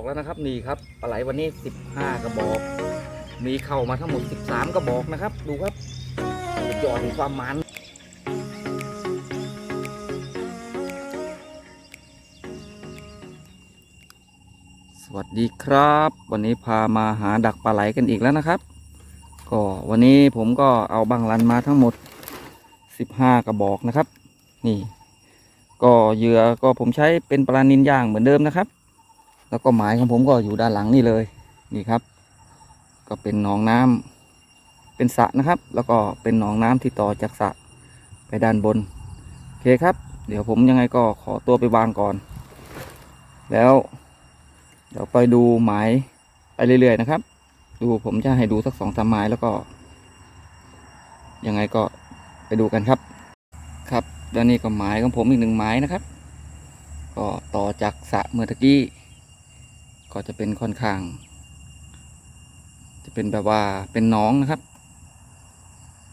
บอกแล้วนะครับนี่ครับปลาไหลวันนี้ 15 กระบอก มีเข้ามาทั้งหมด 13 กระบอกนะครับ ดูครับสุดยอดของความมันสวัสดีครับ วันนี้พามาหาดักปลาไหลกันอีกแล้วนะครับ ก็วันนี้ผมก็เอาบังลันมาทั้งหมด 15 กระบอกนะครับ นี่ ก็เหยื่อก็ผมใช้เป็นปลานินย่างเหมือนเดิมนะครับ แล้วก็หมายของผมก็อยู่ด้านหลังนี่เลยนี่ครับ ก็เป็นหนองน้ำเป็นสระนะครับ แล้วก็เป็นหนองน้ำที่ต่อจากสระไปด้านบนโอเคครับ เดี๋ยวผมยังไงก็ขอตัวไปวางก่อน แล้วเดี๋ยวไปดูหมายไปเรื่อยๆนะครับ ดูผมจะให้ดูสักสองสามหมายแล้วก็ ยังไงก็ไปดูกันครับ ครับแล้วนี่ก็หมายของผมอีกหนึ่งหมายนะครับ ก็ต่อจากสระเมื่อตะกี้ ก็จะเป็นค่อนข้าง จะเป็นแบบว่าเป็นน้องนะครับ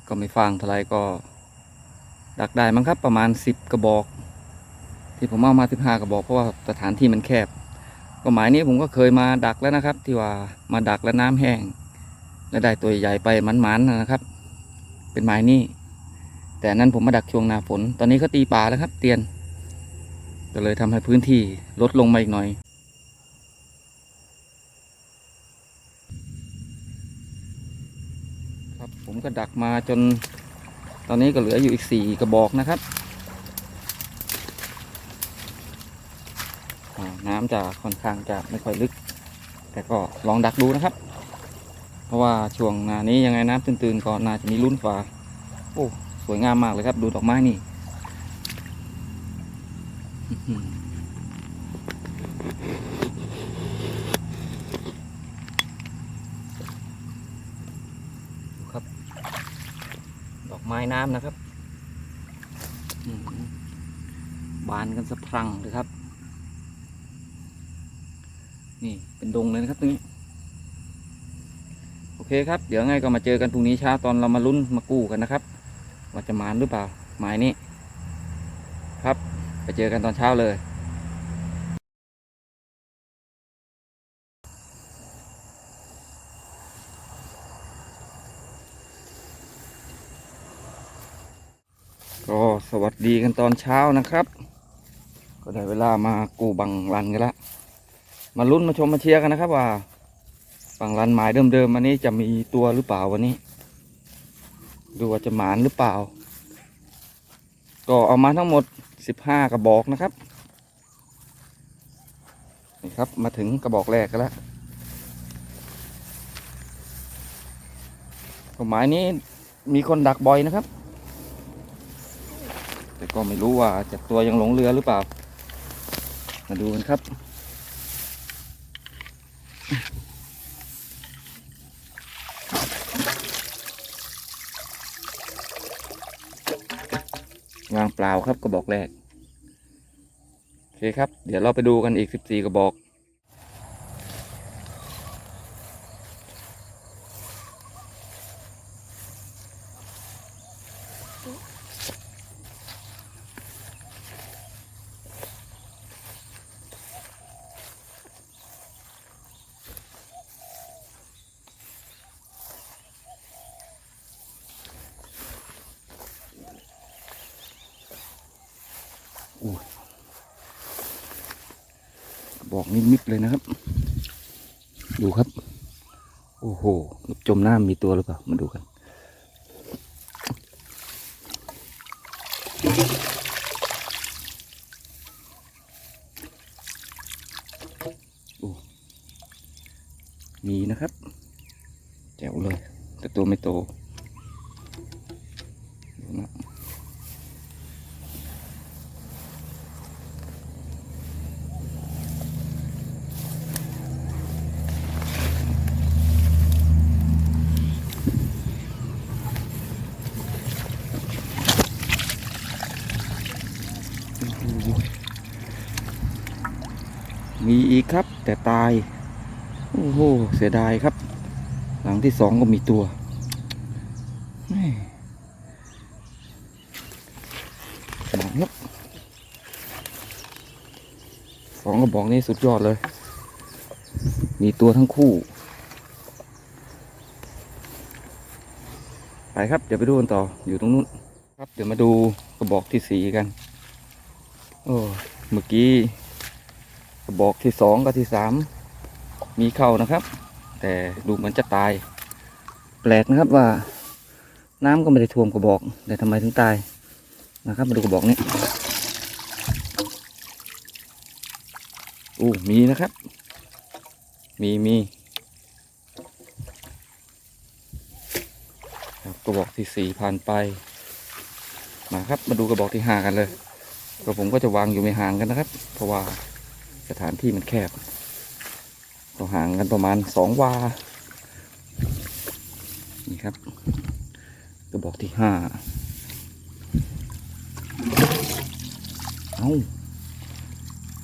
ก็ไม่ฟางเท่าไรก็ดักได้มั้งครับประมาณสิบกระบอก ที่ผมเอามาสิบห้ากระบอกเพราะว่าสถานที่มันแคบ ก็หมายนี้ผมก็เคยมาดักแล้วนะครับ ที่ว่ามาดักแล้วน้ำแห้งแล้วได้ตัวใหญ่ไปมันๆนะครับ เป็นหมายนี้ แต่นั้นผมมาดักช่วงหน้าฝน ตอนนี้เขาตีป่าแล้วครับ เตียนก็เลยทำให้พื้นที่ลดลงมาอีกหน่อย ครับ ผมก็ดักมาจน ตอนนี้ก็เหลืออยู่อีกสี่กระบอกนะครับ น้ำจะค่อนข้างจะไม่ค่อยลึก แต่ก็ลองดักดูนะครับ เพราะว่าช่วงนานี้ยังไงน้ำตื้นๆก็น่าจะมีลุ้นฟ้าโอ้สวยงามมากเลยครับ ดูดอกไม้นี่อื้อหือดูครับ ดอกไม้ น้ำนะครับบานกันสะพรังเลยครับ นี่เป็นดงเลยนะครับตรงนี้ โอเคครับ เดี๋ยวไงก็มาเจอกันพรุ่งนี้เช้าตอนเรามาลุ้นมากู้กันนะครับ ว่าจะมานหรือเปล่าหมายนี้ ครับ ไปเจอกันตอนเช้าเลย ก็สวัสดีกันตอนเช้านะครับ ก็ได้เวลามากูบังรันกันละมาลุ้นมาชมมาเชียร์กันนะครับ ว่าบังรันหมายเดิมๆวันนี้จะมีตัวหรือเปล่าวันนี้ ดูว่าจะหมานหรือเปล่า ก็เอามาทั้งหมดสิบห้ากระบอกนะครับนี่ครับมาถึงกระบอกแรกกันแล้วก็หมายนี้มีคนดักบ่อยนะครับ แต่ก็ไม่รู้ว่าจะตัวยังหลงเรือหรือเปล่า มาดูกันครับ วางเปล่าครับกระบอกแรก โอเคครับ เดี๋ยวเราไปดูกันอีก 14 กระบอก อกนิดๆเลยนะครับ ดูครับ โอ้โหจมน้ำมีตัวหรือเปล่ามาดูกัน โอ้มีนะครับ แจ๋วเลย แต่ตัวไม่โตดูนะ มี อีกครับ แต่ตาย โอ้โห เสียดายครับ หลังที่สองก็มีตัวแม่หมองับสองกระบอกนี้สุดยอดเลย มีตัวทั้งคู่ ไปครับ เดี๋ยวไปดูกันต่อ อยู่ตรงนู้น ครับ เดี๋ยวมาดูกระบอกที่สีกัน โอ้ เมื่อกี้ กระบอกที่สองกับที่สามมีเข้านะครับ แต่ดูเหมือนจะตาย แปลกนะครับว่า น้ำก็ไม่ได้ท่วมกระบอก แต่ทำไมถึงตายนะครับ มาดูกระบอกนี้อู้มีนะครับ มีมีกระบอกที่สี่ผ่านไป มาครับ มาดูกระบอกที่ห้ากันเลยก็ผมก็จะวางอยู่ไม่ห่างกันนะครับ เพราะว่า สถานที่มันแคบก็ห่างกันประมาณสองวา นี่ครับกระบอกที่ห้าเอา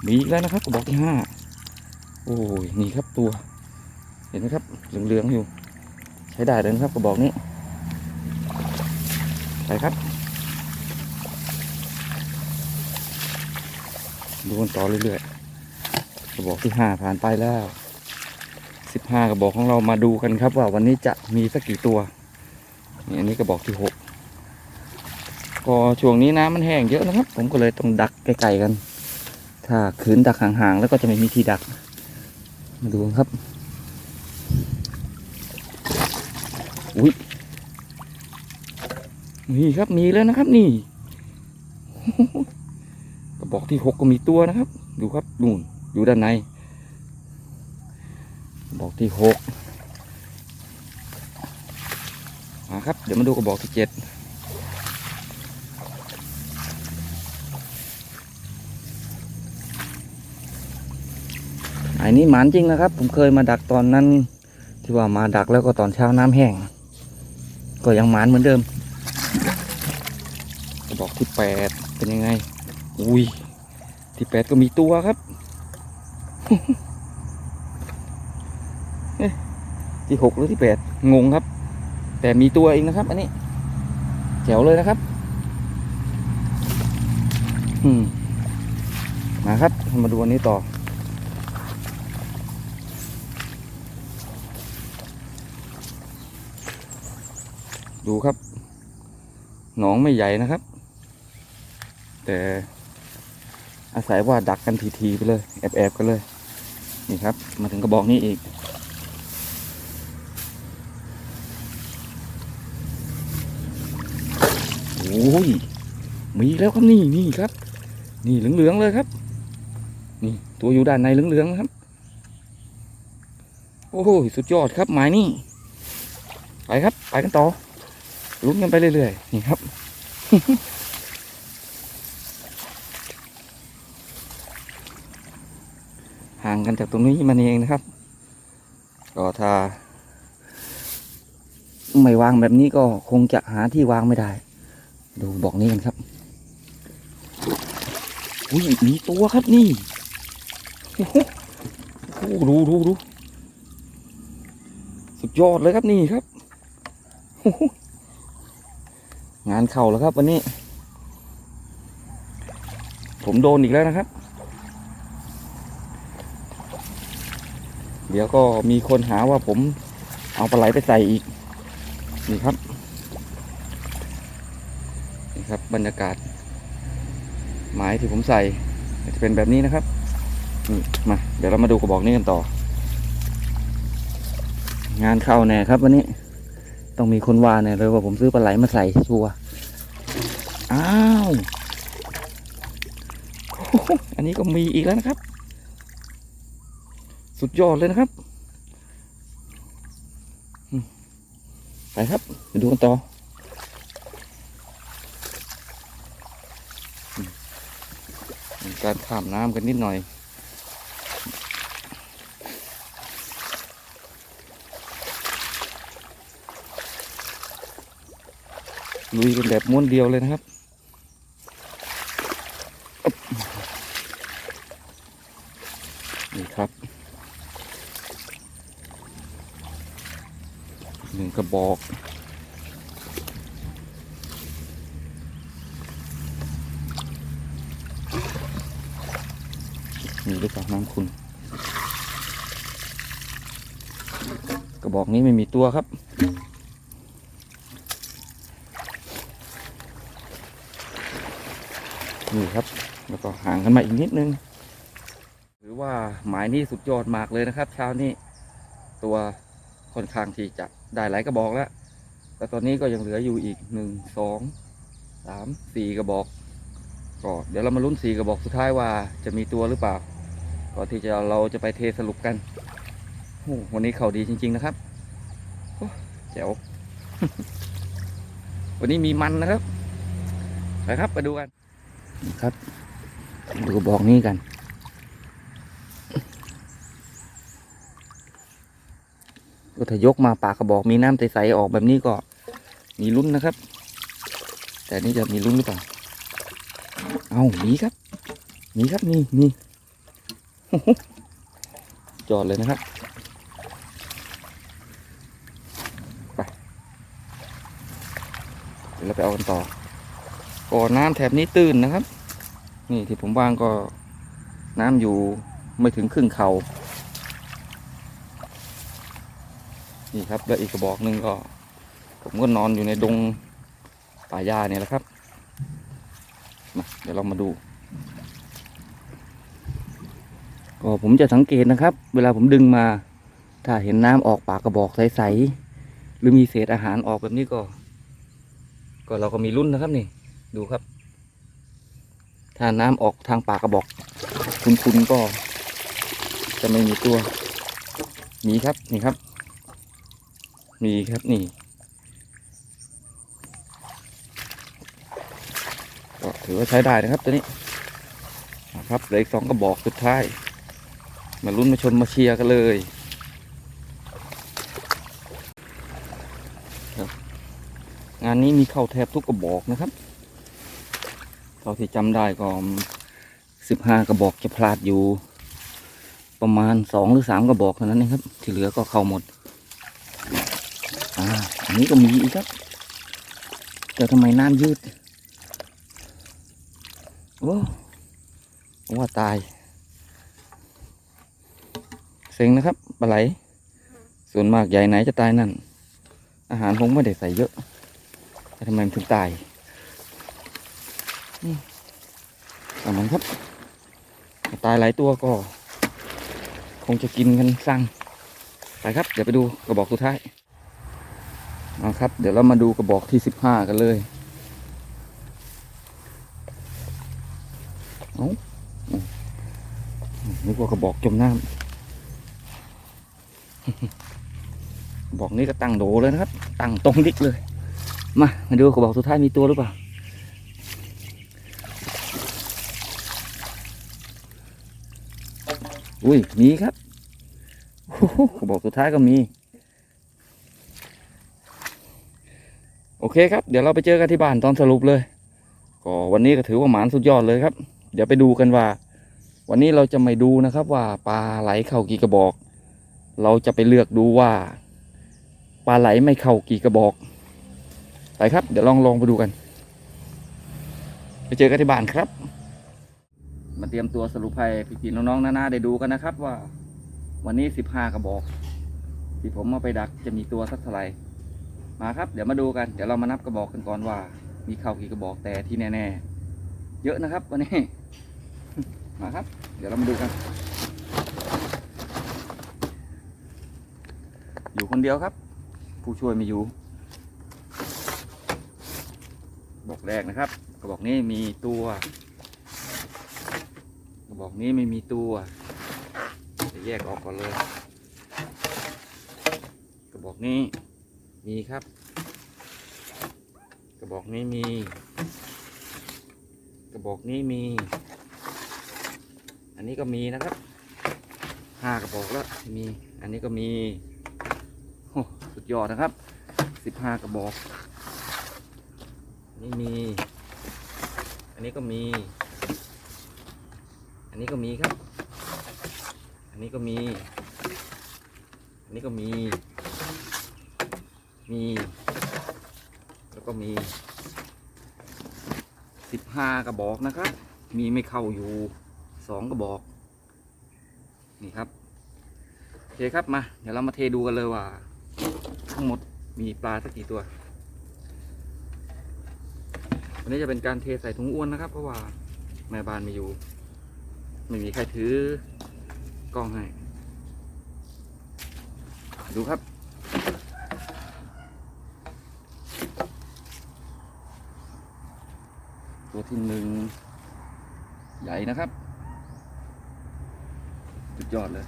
มีอีกแล้วนะครับกระบอกที่ห้าโอ้ยนี่ครับตัว เห็นไหมครับเหลืองๆอยู่ ใช้ได้เลยนะครับกระบอกนี้ไปครับดูกันต่อเรื่อยๆ กระบอกที่ห้าผ่านไปแล้วสิบห้ากระบอกของเรามาดูกันครับ ว่าวันนี้จะมีสักกี่ตัวนี่อันนี้กระบอกที่หกก็ช่วงนี้น้ำมันแห้งเยอะนะครับ ผมก็เลยต้องดักไกลๆกัน ถ้าขืนดักห่างๆแล้วก็จะไม่มีที่ดัก มาดูครับอุ้ยนี่ครับมีแล้วนะครับนี่กระบอกที่หกก็มีตัวนะครับ ดูครับนู่น อยู่ด้านใน กระบอกที่หกมาครับ เดี๋ยวมาดูกระบอกที่เจ็ดอันนี้หมานจริงนะครับ ผมเคยมาดักตอนนั้น ที่ว่ามาดักแล้วก็ตอนเช้าน้ำแห้ง ก็ยังหมานเหมือนเดิมกระบอกที่แปดเป็นยังไง อุ้ยที่แปดก็มีตัวครับ ที่หกหรือที่แปดงงครับ แต่มีตัวเองนะครับ อันนี้แจ๋วเลยนะครับ อืมมาครับ มาดูอันนี้ต่อ ดูครับ หนองไม่ใหญ่นะครับ แต่อาศัยว่าดักกันทีๆไปเลย แอบๆกันเลย นี่ครับ มาถึงกระบอกนี้อีก โอ้ย มีแล้วครับนี่นี่ครับ นี่เหลืองๆเลยครับ นี่ตัวอยู่ด้านในเหลืองๆครับ โอ้โหสุดยอดครับหมายนี่ ไปครับ ไปกันต่อลุ้นกันไปเรื่อยๆ นี่ครับ ห่างกันจากตรงนี้มันเองนะครับ ก็ถ้า ไม่วางแบบนี้ก็คงจะหาที่วางไม่ได้ ดูบอกนี้กันครับอุ้ยมีตัวครับนี่โอ้โหโอ้โหดูดูดูสุดยอดเลยครับนี่ครับโอ้โหงานเข่าแล้วครับวันนี้ ผมโดนอีกแล้วนะครับ เดี๋ยวก็มีคนหาว่าผมเอาปลาไหลไปใส่อีก นี่ครับ นี่ครับบรรยากาศหมายที่ผมใส่จะเป็นแบบนี้นะครับนี่มาเดี๋ยวเรามาดูกระบอกนี้กันต่อ งานเข้าแน่ครับ วันนี้ ต้องมีคนว่าเนี่ยเลยว่าผมซื้อปลาไหลมาใส่ชัวอ้าว อันนี้ก็มีอีกแล้วนะครับ สุดยอดเลยนะครับ ไปครับไปดูกันต่อการข้ามน้ำกันนิดหน่อย ลุยกันแบบม้วนเดียวเลยนะครับอึ๊บนี่ครับ หนึ่งกระ บอกนี่หรือเปล่าน้ำคุณ กระบอกนี้ไม่มีตัวครับนี่ครับ แล้วก็ห่างกันมาอีกนิดนึง หรือว่าหมายนี้สุดยอดมากเลยนะครับ เช้านี้ตัวค่อนข้างที่จะ ได้หลายกระบอกแล้วแต่ตอนนี้ก็ยังเหลืออยู่อีกหนึ่งสองสามสี่กระบอกก็เดี๋ยวเรามาลุ้นสี่กระบอกสุดท้ายว่าจะมีตัวหรือเปล่าก่อนที่จะเราจะไปเทสรุปกันวันนี้เขาดีจริง ๆนะครับโอ้แจ๋ววันนี้มีมันนะครับไปครับไปดูกันนะครับ ดูกระบอกนี้กัน ก็ถ้ายกมาปากกระบอกมีน้ำใสๆออกแบบนี้ก็มีลุ้นนะครับ แต่นี่จะมีลุ้นหรือเปล่า เอามีครับมีครับมีมีจอดเลยนะครับไปเดี๋ยวเราไปเอากันต่อก่อน้ำแถบนี้ตื้นนะครับ นี่ที่ผมวางก็น้ำอยู่ไม่ถึงครึ่งเขา่า นี่ครับแล้วอีกกระบอกหนึ่งก็ ผมก็นอนอยู่ในดงป่าหญ้าเนี่ยแหละครับมาเดี๋ยวเรามาดู ก็ผมจะสังเกตนะครับ เวลาผมดึงมา ถ้าเห็นน้ำออกปากกระบอกใสๆหรือมีเศษอาหารออกแบบนี้ก็ ก็เราก็มีรุ่นนะครับนี่ ดูครับ ถ้าน้ำออกทางปากกระบอก คุณๆก็ จะไม่มีตัว มีครับนี่ครับ มีครับนี่ก็ถือว่าใช้ได้นะครับตัวนี้นะครับเหลืออีกสองกระบอกสุดท้าย มาลุ้นมาชนมาเชียร์กันเลยครับงานนี้มีเข้าแทบทุกกระบอกนะครับเท่าที่จำได้ก็สิบห้ากระบอกจะพลาดอยู่ ประมาณสองหรือสามกระบอกเท่านั้นเองครับ ที่เหลือก็เข้าหมดันนี้ก็มีอีกครับ แต่ทำไมน้ำยืด โอ้ว่าตาย เซ็งนะครับปลาไหล ส่วนมากใหญ่ไหนจะตายนั่น อาหารผมไม่ได้ใส่เยอะ แต่ทำไมมันถึงตายอืมแต่มันครับ ตายหลายตัวก็ คงจะกินกันสั่งไปครับ เดี๋ยวไปดูกระบอกสุดท้าย อาครับ เดี๋ยวเรามาดูกระบอกที่สิบห้ากันเลยเอานึกว่ากระบอกจมน้ำกระบอกนี้ก็ตั้งโดเลยนะครับ ตั้งตรงดิกเลย มา มาดูกระบอกสุดท้ายมีตัวหรือเปล่าอุ้ยมีครับกระบอกสุดท้ายก็มี โอเคครับ เดี๋ยวเราไปเจอกันที่บ้านตอนสรุปเลย ก็วันนี้ก็ถือว่าหมานสุดยอดเลยครับ เดี๋ยวไปดูกันว่า วันนี้เราจะไม่ดูนะครับว่าปลาไหลเข้ากี่กระบอก เราจะไปเลือกดูว่าปลาไหลไม่เข้ากี่กระบอก ไปครับ เดี๋ยวลองลองไปดูกัน ไปเจอกันที่บ้านครับ มาเตรียมตัวสรุปให้พี่ๆน้องๆน้าๆได้ดูกันนะครับว่า วันนี้สิบห้ากระบอก ที่ผมเอาไปดักจะมีตัวสักเท่าไหร่ มาครับเดี๋ยวมาดูกันเดี๋ยวเรามานับกระบอกกันก่อนว่า มีเข้ากี่กระบอกแต่ที่แน่ๆเยอะนะครับวันนี้มาครับ เดี๋ยวเรามาดูกัน อยู่คนเดียวครับ ผู้ช่วยไม่อยู่กระบอกแรกนะครับ กระบอกนี้มีตัว กระบอกนี้ไม่มีตัวจะแยกออกก่อนเลย กระบอกนี้ มีครับ กระบอกนี้มี กระบอกนี้มี อันนี้ก็มีนะครับห้ากระบอกแล้วมี อันนี้ก็มีโอ้สุดยอดนะครับสิบห้ากระบอกนี่มี อันนี้ก็มี อันนี้ก็มีครับ อันนี้ก็มี อันนี้ก็มี มี แล้วก็มีสิบห้ากระบอกนะครับ มีไม่เข้าอยู่สองกระบอก นี่ครับเคครับมา เดี๋ยวเรามาเทดูกันเลยว่า ทั้งหมดมีปลาสักกี่ตัว วันนี้จะเป็นการเทใส่ถุงอ้วนนะครับ เพราะว่าแม่บ้านไมีอยู่ ไม่มีใครถือกล้องให้ ดูครับ ตัวหนึ่งใหญ่นะครับสุดยอดเลย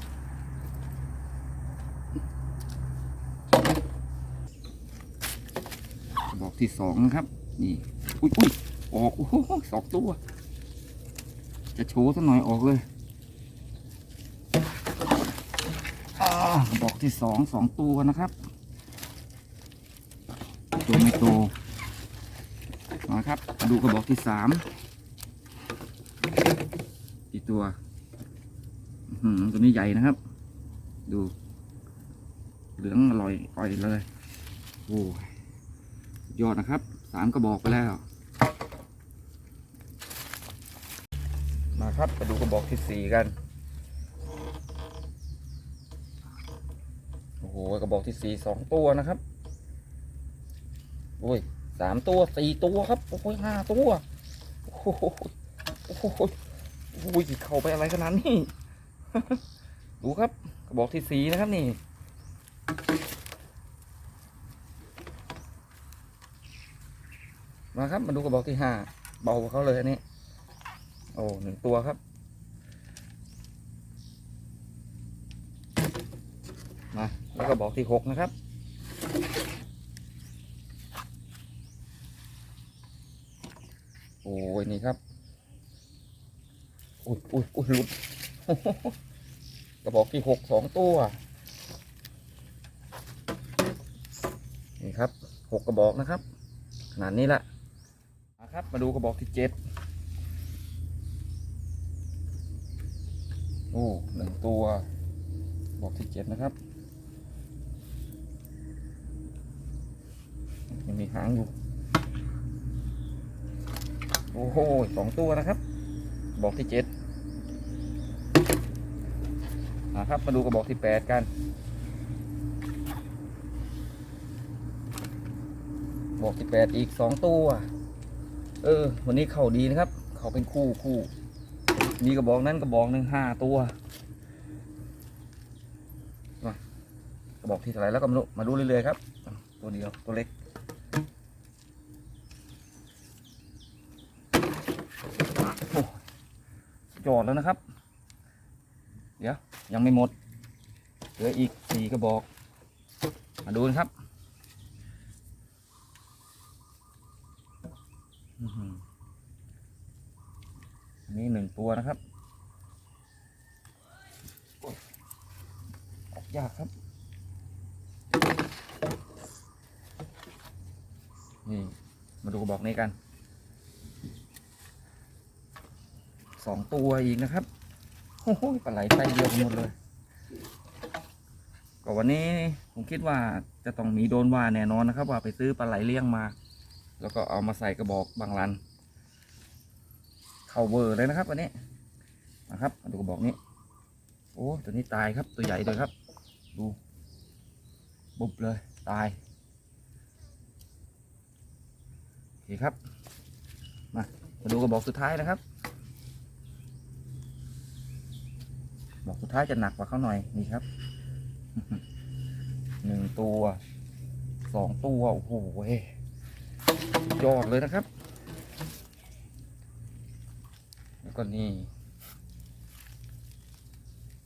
บอกที่สองครับ นี่ อุ้ยอุ้ยออกโอ้โหสองตัว จะโชว์สักหน่อยออกเลยบอกที่สองสองตัวนะครับ ตัวไม่โต ครับมาดูกระบอกที่สามกี่ตัวตัวนี้ใหญ่นะครับ ดู เหลืองอร่อยอ่อยเลยโอ้ยยอดนะครับสามกระบอกไปแล้วมาครับมาดูกระบอกที่สี่กันโอ้โหกระบอกที่สี่สองตัวนะครับโอ้ย สามตัวสี่ตัวครับ โอ้ยห้าตัว โอ้โหโอ้โหโอ้ยเข้าไปอะไรขนาดนี้ ดูครับกระบอกที่สีนะครับนี่ มาครับมาดูกระบอกที่ห้าเบากว่าเขาเลยอันนี้ โอ้หนึ่งตัวครับ มาแล้วก็บอกที่หกนะครับ โอ้ยนี่ครับอุ้ยอุ้ยอุ้ยลุดกระบอกที่หกสองตัว นี่ครับหกกระบอกนะครับ ขนาดนี้ละมาครับ มาดูกระบอกที่เจ็ดโอ้หนึ่งตัว บอกที่เจ็ดนะครับยังมีหางอยู่ โอ้โหสองตัวนะครับ บอกที่เจ็ดนะครับ มาดูกระบอกที่แปดกัน บอกที่แปดอีกสองตัว เออ วันนี้เข่าดีนะครับ เขาเป็นคู่คู่มีกระบอกนั้นกระบอกหนึ่งห้าตัวมากระบอกที่เท่าไหรแล้วก็มาดูมาดูเรื่อยๆครับ ตัวเดียวตัวเล็ก โอ้ จอดแล้วนะครับ เดี๋ยวยังไม่หมด เหลืออีกสี่กระบอก มาดูนะครับอันนี่หนึ่งตัวนะครับ ออกยากครับ นี่ มาดูกระบอกนี้กัน สองตัวอีกนะครับโอ้โหปลาไหลไส้เดียวกันหมดเลย ก็วันนี้ผมคิดว่าจะต้องมีโดนว่าแน่นอนนะครับ ว่าไปซื้อปลาไหลเลี้ยงมา แล้วก็เอามาใส่กระบอกบางรันเข้าเวอร์เลยนะครับวันนี้นะครับมาดูกระบอกนี้ โอ้ตัวนี้ตายครับตัวใหญ่เลยครับ ดูบุบเลยตายโอเคครับมามาดูกระบอกสุดท้ายนะครับ บอก สุดท้ายจะหนักกว่าเขาหน่อยนี่ครับหนึ่งตัวสองตัวโอ้โหเว้ยยอดเลยนะครับ แล้วก็นี่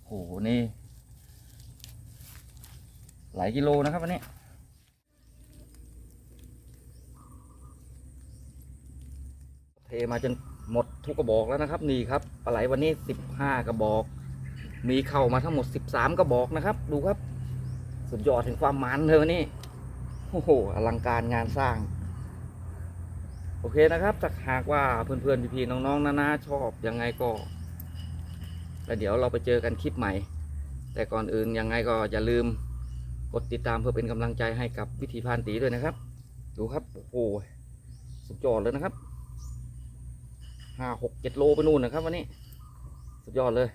โหนี่หลายกิโลนะครับวันนี้เทมาจนหมดทุกกระบอกแล้วนะครับ นี่ครับปลาไหลวันนี้สิบห้ากระบอก มีเข้ามาทั้งหมด 13 กระบอกนะครับ ดูครับ สุดยอดถึงความมันเลยวันนี้โอ้โหอลังการงานสร้าง โอเคนะครับถ้าหากว่าเพื่อนๆพี่ๆน้องๆนานาชอบยังไงก็แล้วเดี๋ยวเราไปเจอกันคลิปใหม่ แต่ก่อนอื่นยังไงก็อย่าลืมกดติดตามเพื่อเป็นกำลังใจให้กับวิธีพานตีด้วยนะครับ ดูครับโอ้โหสุดยอดเลยนะครับห้าหกเจ็ดโลไปนู่นนะครับวันนี้ สุดยอดเลย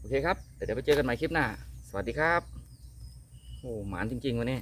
โอเคครับเดี๋ยวไปเจอกันใหม่คลิปหน้า สวัสดีครับ โอ้หมานจริง ๆวันนี้